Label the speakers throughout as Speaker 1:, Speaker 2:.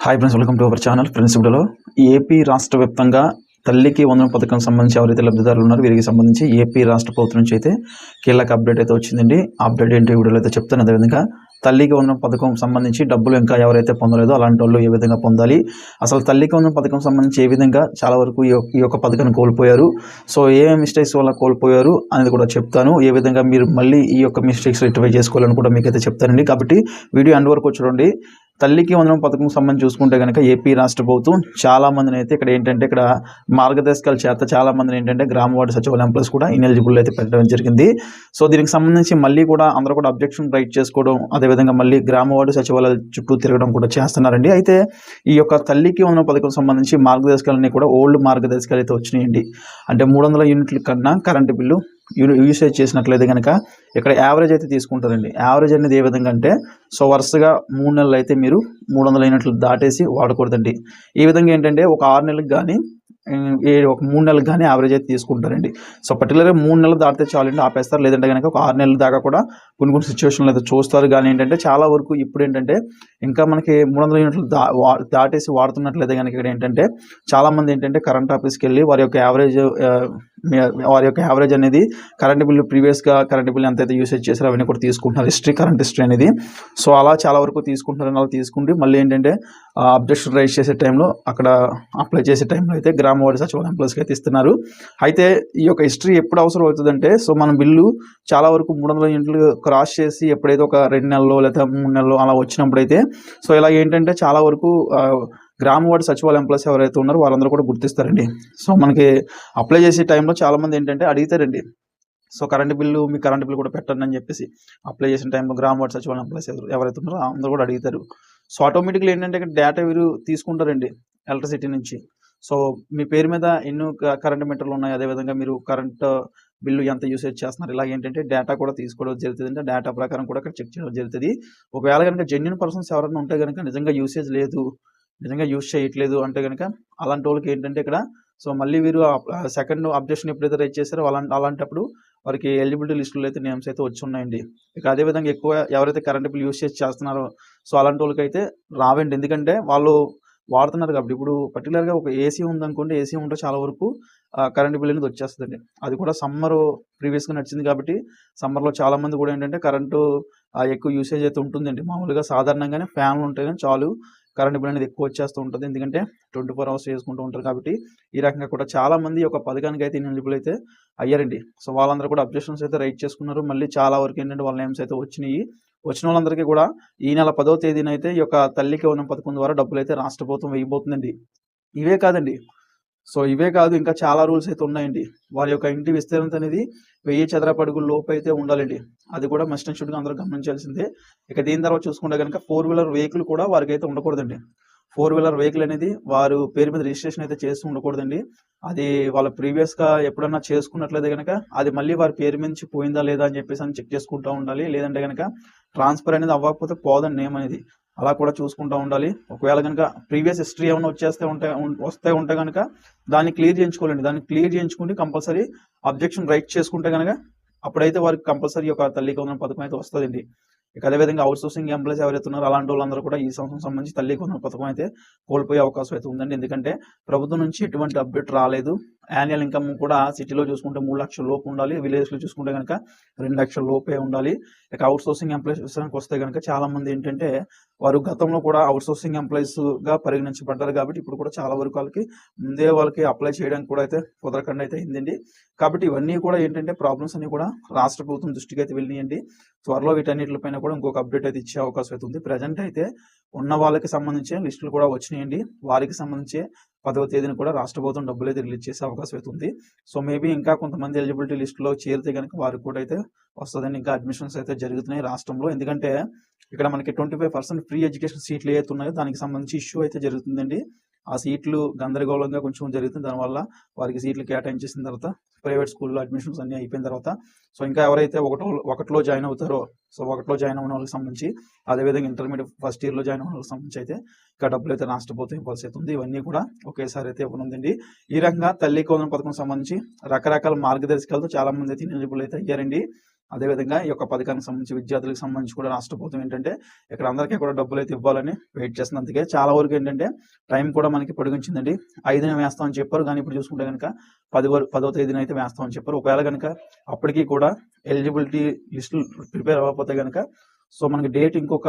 Speaker 1: Hi friends welcome to our channel friends ఇప్పుడులో AP రాష్ట్ర వ్యాప్తంగా తల్లికి వందన పథకం సంబంధించి ఎవరైతే లబ్ధిదారులు ఉన్నారో వీరికి సంబంధించి ఏపీ రాష్ట్ర ప్రభుత్వం నుంచి అయితే కీలక అప్డేట్ అయితే వచ్చిందండి. అప్డేట్ ఏంటి వీడియోలో అయితే చెప్తాను. అదేవిధంగా తల్లికి వందన పథకం సంబంధించి డబ్బులు ఇంకా ఎవరైతే పొందలేదో అలాంటి వాళ్ళు ఏ విధంగా పొందాలి? అసలు తల్లికి వందన పథకం సంబంధించి ఏ విధంగా చాలా వరకు ఈ యొక్క- ఈ యొక్క పథకాన్ని కోల్పోయారు? సో ఏ మిస్టేక్స్ వల్ల కోల్పోయారు అనేది కూడా చెప్తాను. ఏ విధంగా మీరు మళ్ళీ ఈ యొక్క మిస్టేక్స్ రిటిఫై చేసుకోవాలని కూడా మీకైతే చెప్తానండి. కాబట్టి వీడియో అండ్ వరకు చూడండి. తల్లికి వందనం పథకం సంబంధించి చూసుకుంటే కనుక ఏపీ రాష్ట్ర ప్రభుత్వం చాలామందిని అయితే ఇక్కడ ఏంటంటే ఇక్కడ మార్గదర్శకాల చేత చాలామందిని ఏంటంటే గ్రామ వార్డు సచివాలయం ప్లస్ కూడా ఇనెలిజిబుల్ అయితే పెట్టడం జరిగింది. సో దీనికి సంబంధించి మళ్ళీ కూడా అందరూ కూడా అబ్జెక్షన్ రైట్ చేసుకోవడం అదేవిధంగా మళ్ళీ గ్రామ వార్డు సచివాలయాల చుట్టూ తిరగడం కూడా చేస్తున్నారండి. అయితే ఈ యొక్క తల్లికి వందనం పథకం సంబంధించి మార్గదర్శకాలన్నీ కూడా ఓల్డ్ మార్గదర్శకాలు అయితే వచ్చినాయండి. అంటే మూడు వందల యూనిట్ల కన్నా కరెంటు బిల్లు యూసేజ్ చేసినట్లయితే కనుక ఇక్కడ యావరేజ్ అయితే తీసుకుంటారండి. యావరేజ్ అనేది ఏ విధంగా అంటే సో వరుసగా మూడు నెలలు అయితే మీరు మూడు వందలు అయినట్లు దాటేసి వాడకూడదండి. ఈ విధంగా ఏంటంటే ఒక ఆరు నెలలకు కానీ ఏ ఒక మూడు నెలలకు కానీ యావరేజ్ అయితే తీసుకుంటారండి. సో పర్టికులర్గా మూడు నెలలు దాటితే చాలండి ఆపేస్తారు. లేదంటే కనుక ఒక ఆరు నెలల దాకా కూడా కొన్ని కొన్ని సిచ్యువేషన్లు అయితే చూస్తారు. కానీ ఏంటంటే చాలా వరకు ఇప్పుడు ఏంటంటే ఇంకా మనకి మూడు వందల యూనిట్లు దా వా- దాటేసి వాడుతున్నట్లయితే కనుక ఇక్కడ ఏంటంటే చాలామంది ఏంటంటే కరెంట్ ఆఫీస్కి వెళ్ళి వారి యొక్క యావరేజ్ వారి యొక్క యావరేజ్ అనేది కరెంట్ బిల్లు ప్రీవియస్గా కరెంట్ బిల్ ఎంత అయితే యూసేజ్ చేశారో అవన్నీ కూడా తీసుకుంటున్నారు. హిస్టరీ కరెంట్ హిస్టరీ అనేది. సో అలా చాలా వరకు తీసుకుంటున్నారు. అలా తీసుకుంటే మళ్ళీ ఏంటంటే అబ్జెక్షన్ రైజ్ చేసే టైంలో అక్కడ అప్లై చేసే టైంలో అయితే గ్రామ వార్డు సచివాలయం ఎంప్లాయీస్కి అయితే ఇస్తున్నారు. అయితే ఈ యొక్క హిస్టరీ ఎప్పుడు అవసరం అవుతుందంటే సో మన బిల్లు చాలా వరకు మూడు వందల యూనిట్లు క్రాస్ చేసి ఎప్పుడైతే ఒక రెండు నెలలు లేదా మూడు నెలలు అలా వచ్చినప్పుడైతే సో ఇలా ఏంటంటే చాలా వరకు గ్రామ వార్డు సచివాలయం ఎంప్లాయీస్ ఎవరైతే ఉన్నారో వాళ్ళందరూ కూడా గుర్తిస్తారండి. సో మనకి అప్లై చేసే టైంలో చాలామంది ఏంటంటే అడుగుతారండి. సో కరెంట్ బిల్లు మీ కరెంట్ బిల్లు కూడా పెట్టండి అని చెప్పేసి అప్లై చేసిన టైంలో గ్రామ వార్డు సచివాలయం ఎంప్లాయీస్ ఎవరైతే ఉన్నారో అందరూ కూడా అడుగుతారు. సో ఆటోమేటిక్గా ఏంటంటే డేటా వీరు తీసుకుంటారండి ఎలక్ట్రిసిటీ నుంచి. సో మీ పేరు మీద ఎన్నో కరెంట్ మీటర్లు ఉన్నాయి. అదేవిధంగా మీరు కరెంట్ బిల్లు ఎంత యూసేజ్ చేస్తున్నారు? ఇలా ఏంటంటే డేటా కూడా తీసుకోవడం జరుగుతుంది. అంటే డేటా ప్రకారం కూడా ఇక్కడ చెక్ చేయడం జరుగుతుంది. ఒకవేళ కనుక జెన్యున్ పర్సన్స్ ఎవరైనా ఉంటే కనుక నిజంగా యూసేజ్ లేదు. నిజంగా యూజ్ చేయట్లేదు అంటే కనుక అలాంటి వాళ్ళకి ఏంటంటే ఇక్కడ సో మళ్ళీ వీరు సెకండ్ అప్డేషన్ ఎప్పుడైతే రైట్ చేశారో అలాంటి అలాంటప్పుడు వారికి ఎలిజిబిలిటీ లిస్టులో అయితే నేమ్స్ అయితే వచ్చి ఉన్నాయండి ఇక అదేవిధంగా ఎక్కువ ఎవరైతే కరెంట్ బిల్ యూస్ చేసి చేస్తున్నారో సో అలాంటి వాళ్ళకి అయితే రావండి. ఎందుకంటే వాళ్ళు వాడుతున్నారు కాబట్టి. ఇప్పుడు పర్టికులర్గా ఒక ఏసీ ఉందనుకోండి ఏసీ ఉంటే చాలా వరకు కరెంట్ బిల్ అనేది వచ్చేస్తుందండి. అది కూడా సమ్మర్ ప్రీవియస్గా నడిచింది కాబట్టి సమ్మర్లో చాలా మంది కూడా ఏంటంటే కరెంటు ఎక్కువ యూసేజ్ అయితే ఉంటుందండి. మామూలుగా సాధారణంగానే ఫ్యాన్లు ఉంటే కానీ చాలు కరెంట్ బిల్ అనేది ఎక్కువ వచ్చేస్తూ ఉంటుంది. ఎందుకంటే ట్వంటీ ఫోర్ అవర్స్ చేసుకుంటూ ఉంటారు కాబట్టి ఈ రకంగా కూడా చాలా మంది ఒక పథకానికి అయితే ఎలిజిబుల్ అయితే అయ్యారండి. సో వాళ్ళందరూ కూడా అబ్జెక్షన్స్ అయితే రైట్ చేసుకున్నారు. మళ్ళీ చాలా వరకు ఏంటంటే వాళ్ళ నేమ్స్ అయితే వచ్చినాయి. వచ్చిన వాళ్ళందరికీ కూడా ఈ నెల పదో తేదీన అయితే ఈ యొక్క తల్లికి ఉన్న పథకం ద్వారా డబ్బులు అయితే రాష్ట్ర ప్రభుత్వం వేయబోతుందండి. ఇవే కాదండి. సో ఇవే కాదు ఇంకా చాలా రూల్స్ అయితే ఉన్నాయండి. వారి యొక్క ఇంటి విస్తీర్ణత అనేది వెయ్యి చదరపడుగుల లోపు అయితే ఉండాలండి. అది కూడా మస్ట్ అండ్ షుడ్గా అందరూ గమనించాల్సిందే. ఇక దీని తర్వాత చూసుకుంటే కనుక ఫోర్ వీలర్ వెహికల్ కూడా వారికి అయితే ఉండకూడదండి. ఫోర్ వీలర్ వెహికల్ అనేది వారు పేరు మీద రిజిస్ట్రేషన్ అయితే చేసి ఉండకూడదండి. అది వాళ్ళ ప్రీవియస్గా ఎప్పుడన్నా చేసుకున్నట్లయితే కనుక అది మళ్ళీ వారి పేరు మీద పోయిందా లేదా అని చెప్పేసి అని చెక్ చేసుకుంటూ ఉండాలి. లేదంటే కనుక ట్రాన్స్ఫర్ అనేది అవ్వకపోతే పోదండి నేమ్ అనేది. అలా కూడా చూసుకుంటూ ఉండాలి. ఒకవేళ కనుక ప్రీవియస్ హిస్టరీ ఏమైనా వచ్చేస్తే ఉంటే వస్తే ఉంటే కనుక దాన్ని క్లియర్ చేయించుకోవాలండి. దాన్ని క్లియర్ చేయించుకుంటే కంపల్సరీ అబ్జెక్షన్ రైట్ చేసుకుంటే కనుక అప్పుడైతే వారికి కంపల్సరీ ఒక తల్లి కొందరం పథకం అయితే వస్తుందండి. ఇక అదేవిధంగా అవుట్ సోర్సింగ్ ఎంప్లాయీస్ ఎవరైతే ఉన్నారో అలాంటి వాళ్ళందరూ కూడా ఈ సంవత్సరం సంబంధించి తల్లి కొందరు పథకం అయితే కోల్పోయే అవకాశం అయితే ఉందండి. ఎందుకంటే ప్రభుత్వం నుంచి ఎటువంటి అప్డేట్ రాలేదు. యాన్యువల్ ఇన్కమ్ కూడా సిటీలో చూసుకుంటే మూడు లక్షల లోపు ఉండాలి విలేజ్లో చూసుకుంటే కనుక రెండు లక్షల లోపే ఉండాలి. ఇక అవుట్ సోర్సింగ్ ఎంప్లాయీస్ విషయానికి వస్తే కనుక చాలా మంది ఏంటంటే వారు గతంలో కూడా అవుట్ సోర్సింగ్ ఎంప్లాయీస్గా పరిగణించబడ్డారు కాబట్టి ఇప్పుడు కూడా చాలా వరకు వాళ్ళకి ముందే వాళ్ళకి అప్లై చేయడానికి కూడా అయితే కుదరకుండా అయితే అయిందండి. కాబట్టి ఇవన్నీ కూడా ఏంటంటే ప్రాబ్లమ్స్ అన్ని కూడా రాష్ట్ర ప్రభుత్వం దృష్టికి అయితే వెళ్ళినాయండి. త్వరలో వీటన్నిటిపైన కూడా ఇంకొక అప్డేట్ అయితే ఇచ్చే అవకాశం అయితే ఉంది. ప్రజెంట్ అయితే ఉన్న వాళ్ళకి సంబంధించిన లిస్టులు కూడా వచ్చినాయండి. వారికి సంబంధించి పదవ తేదీన కూడా రాష్ట్ర ప్రభుత్వం డబ్బులు అయితే రిలీజ్ చేసే అవకాశం అయితే ఉంది. సో మేబీ ఇంకా కొంతమంది ఎలిజిబిలిటీ లిస్టులో చేరితే కనుక వారికి కూడా అయితే వస్తుందని ఇంకా అడ్మిషన్స్ అయితే జరుగుతున్నాయి రాష్ట్రంలో. ఎందుకంటే ఇక్కడ మనకి twenty five percent free education సీట్లు ఏవైతే ఉన్నాయో దానికి సంబంధించి ఇష్యూ అయితే జరుగుతుందండి. ఆ సీట్లు గందరగోళంగా కొంచెం జరుగుతుంది. దానివల్ల వారికి సీట్లు కేటాయించేసిన తర్వాత ప్రైవేట్ స్కూల్లో అడ్మిషన్స్ అన్ని అయిపోయిన తర్వాత సో ఇంకా ఎవరైతే ఒకటో ఒకటిలో జాయిన్ అవుతారో సో ఒకటిలో జాయిన్ అవ్వడం వాళ్ళకి సంబంధించి అదేవిధంగా ఇంటర్మీడియట్ ఫస్ట్ ఇయర్లో జాయిన్ అవ్వడం వాళ్ళకి సంబంధించి అయితే ఇంకా డబ్బులు అయితే నష్టపోతే ఇవ్వాల్సి అయితే ఇవన్నీ కూడా ఒకేసారి అయితే ఇవ్వనుందండి. ఈ రకంగా తల్లి కోదన పథకం సంబంధించి రకరకాల మార్గదర్శకాలతో చాలామంది అయితే ఎలిజిబుల్ అయితే అయ్యారండి. అదేవిధంగా ఈ యొక్క పథకానికి సంబంధించి విద్యార్థులకు సంబంధించి కూడా రాష్ట్ర ప్రభుత్వం ఏంటంటే ఇక్కడ అందరికీ కూడా డబ్బులు అయితే ఇవ్వాలని వెయిట్ చేస్తుంది అందుకే చాలా వరకు ఏంటంటే టైం కూడా మనకి పొడిగించిందండి. ఐదున వేస్తామని చెప్పారు. కానీ ఇప్పుడు చూసుకుంటే కనుక పది వరకు పదో తేదీన అయితే వేస్తామని చెప్పారు. ఒకవేళ కనుక అప్పటికీ కూడా ఎలిజిబిలిటీ లిస్టులు ప్రిపేర్ అవ్వకపోతే కనుక సో మనకి డేట్ ఇంకొక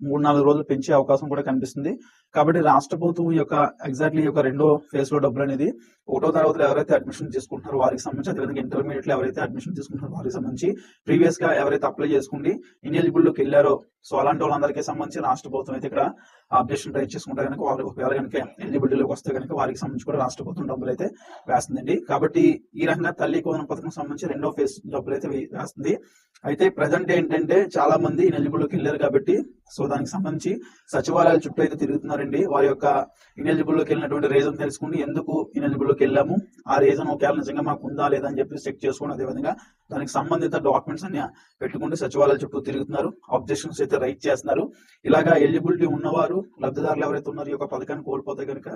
Speaker 1: మూడు నాలుగు రోజులు పెంచే అవకాశం కూడా కనిపిస్తుంది. కాబట్టి రాష్ట్ర ప్రభుత్వం యొక్క ఎగ్జాక్ట్లీ యొక్క రెండో ఫేజ్లో డబ్బులు అనేది ఒకటో తరగతిలో ఎవరైతే అడ్మిషన్ తీసుకుంటున్నారో వారికి సంబంధించి అదేవిధంగా ఇంటర్మీడియట్లో ఎవరైతే అడ్మిషన్ తీసుకుంటున్నారో వారికి సంబంధించి ప్రీవియస్గా ఎవరైతే అప్లై చేసుకుని ఇన్ఎలిజిబుల్లోకి వెళ్ళారో సో అలాంటి వాళ్ళందరికీ సంబంధించి రాష్ట్ర ప్రభుత్వం అయితే ఇక్కడ అప్డేషన్ రైట్ చేసుకుంటే కనుక వారు ఒకవేళ కనుక ఎలిజిబిలిటీలోకి వస్తే కనుక వారికి సంబంధించి కూడా రాష్ట్ర ప్రభుత్వం డబ్బులు అయితే వేస్తుందండి. కాబట్టి ఈ రకంగా తల్లి కోదన పథకం సంబంధించి రెండో ఫేజ్ డబ్బులు అయితే వేస్తుంది. అయితే ప్రజెంట్ ఏంటంటే చాలా మంది ఇనెలిజిబుల్లోకి వెళ్ళారు కాబట్టి సో దానికి సంబంధించి సచివాలయాల చుట్టూ అయితే తిరుగుతున్నారండి వారి యొక్క ఇనెలిజిబుల్లోకి వెళ్ళినటువంటి రీజన్ తెలుసుకుని ఎందుకు ఇనెలిజిబుల్లోకి వెళ్ళాము ఆ రీజన్ ఒకవేళ నిజంగా మాకు ఉందా లేదా అని చెప్పి చెక్ చేసుకుని అదేవిధంగా దానికి సంబంధిత డాక్యుమెంట్స్ అన్ని పెట్టుకుంటూ సచివాలయాల చుట్టూ తిరుగుతున్నారు ఆబ్జెక్షన్స్ అయితే రైట్ చేస్తున్నారు. ఇలాగా ఎలిజిబిలిటీ ఉన్నవారు లబ్ధిదారులు ఎవరైతే ఉన్నారో ఈ యొక్క పథకాన్ని కోల్పోతే కనుక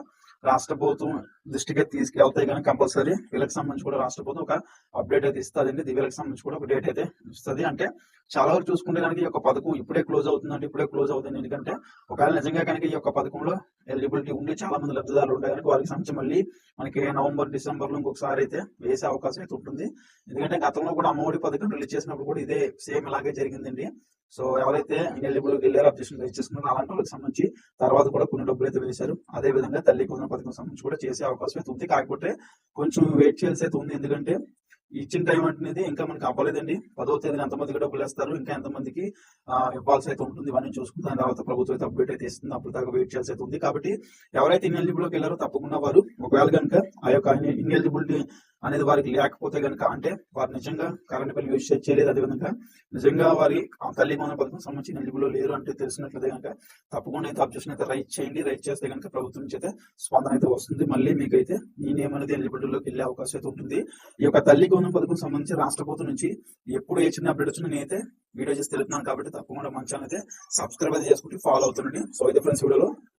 Speaker 1: రాష్ట్ర ప్రభుత్వం దృష్టికి తీసుకెళ్తే కనుక కంపల్సరీ వీళ్ళకి సంబంధించి కూడా రాష్ట్ర ప్రభుత్వం ఒక అప్డేట్ అయితే ఇస్తుంది వీళ్ళకి సంబంధించి కూడా ఒక డేట్ అయితే ఇస్తుంది. అంటే చాలా వరకు చూసుకుంటే కనుక ఈ యొక్క పథకం ఇప్పుడే క్లోజ్ అవుతుందంటే ఇప్పుడే క్లోజ్ అవుతుంది. ఎందుకంటే ఒకవేళ నిజంగా కనుక ఈ యొక్క రూపంలో ఎలిజిబిలిటీ ఉండి చాలా మంది లబ్ధిదారులు ఉంటాయి కనుక వారికి సంబంధించి మళ్ళీ మనకి నవంబర్ డిసెంబర్లో ఇంకొకసారి అయితే వేసే అవకాశం అయితే ఉంటుంది. ఎందుకంటే గతంలో కూడా అమ్మఒడి పథకం రిలీజ్ చేసినప్పుడు కూడా ఇదే సేమ్ ఇలాగే జరిగిందండి. సో ఎవరైతే ఎలిజిబుల్ వెళ్ళారో అబ్జెక్షన్ రైజ్ చేసుకున్నారో అలాంటి వాళ్ళకి సంబంధించి తర్వాత కూడా కొన్ని డబ్బులు అయితే వేశారు. అదే విధంగా తల్లి కొందరు పథకం సంబంధించి కూడా చేసే అవకాశం అయితే ఉంది. కాకపోతే కొంచెం వెయిట్ చేయాల్సి అయితే ఉంది. ఎందుకంటే ఇచ్చిన టైం అనేది ఇంకా మనకి అవ్వలేదండి. పదో తేదీన ఎంతమందికి డబ్బులు వేస్తారు ఇంకా ఎంతమందికి ఆ, ఇవ్వాల్సి అయితే ఉంటుంది. ఇవన్నీ చూసుకుని దాని తర్వాత ప్రభుత్వం అయితే అప్డేట్ అయితే ఇస్తుంది. అప్పుడు దాకా వెయిట్ చేయాల్సి అయితే ఉంది. కాబట్టి ఎవరైతే ఇన్ఎలిజిబుల్కి వెళ్ళారో తప్పకుండా వారు ఒకవేళ కనుక ఆ యొక్క ఇన్ఎలిజిబిలిటీ అనేది వారికి లేకపోతే కనుక అంటే వారు నిజంగా కరెంట్ బిల్ యూజ్ చేయలేదు. అదేవిధంగా నిజంగా వారి ఆ తల్లి మన పథకం సంబంధించిన ఎలిజిబుల్ లేరు అంటే తెలిసినట్లయితే కనుక తప్పకుండా అయితే అబ్జెక్షన్ అయితే రైట్ చేయండి. రైట్ చేస్తే కనుక ప్రభుత్వం నుంచి అయితే స్పందన అయితే వస్తుంది. మళ్ళీ మీకైతే మీ నేమ్ అనేది ఎలిజిబిలిటీలోకి వెళ్ళే అవకాశం అయితే ఉంటుంది. ఈ యొక్క తల్లి గౌరవ పథకం సంబంధించి రాష్ట్ర ప్రభుత్వం నుంచి ఎప్పుడు ఏ చిన్న అప్డేట్ వచ్చినా నేనైతే వీడియో చేసి తెలుపుతున్నాను కాబట్టి తప్పకుండా మంచి అయితే సబ్స్క్రైబ్ అయితే చేసుకుంటే ఫాలో అవుతుండండి. సో అయితే ఫ్రెండ్స్ వీడియోలో